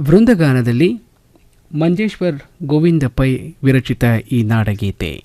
ವೃಂದಗಾನದಲ್ಲಿ ಮಂಜೇಶ್ವರ್ ಗೋವಿಂದ ಪೈ ವಿರಚಿತ ಈ ನಾಡಗೀತೆ.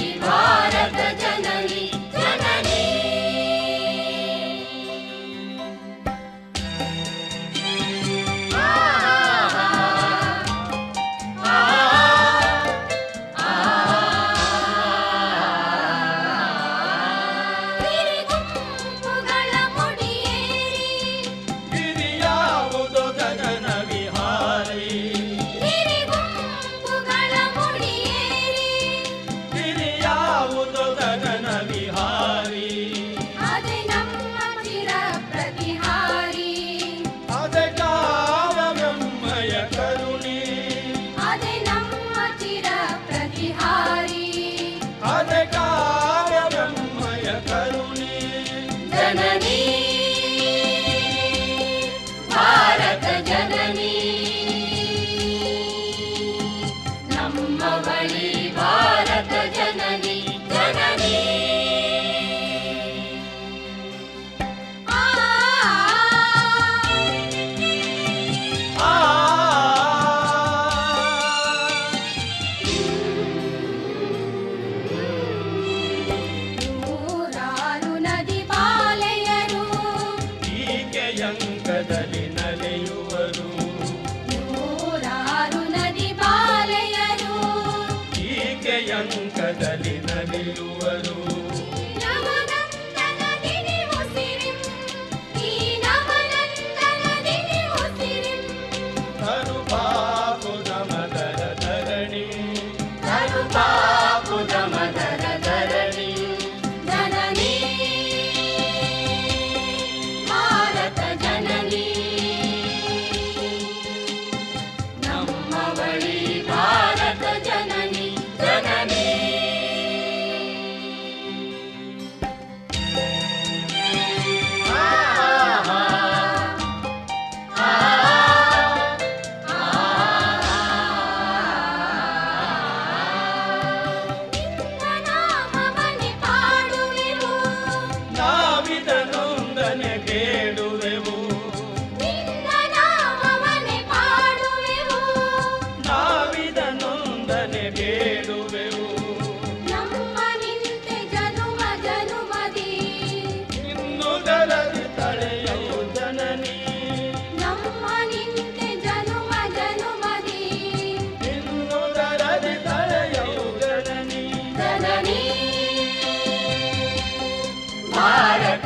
mundo da ಜಗಲಿನಲೆಯೂ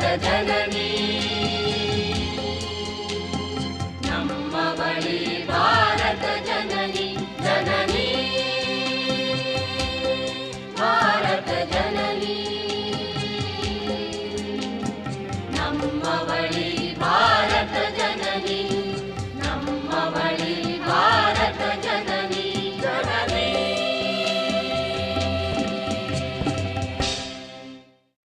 जननी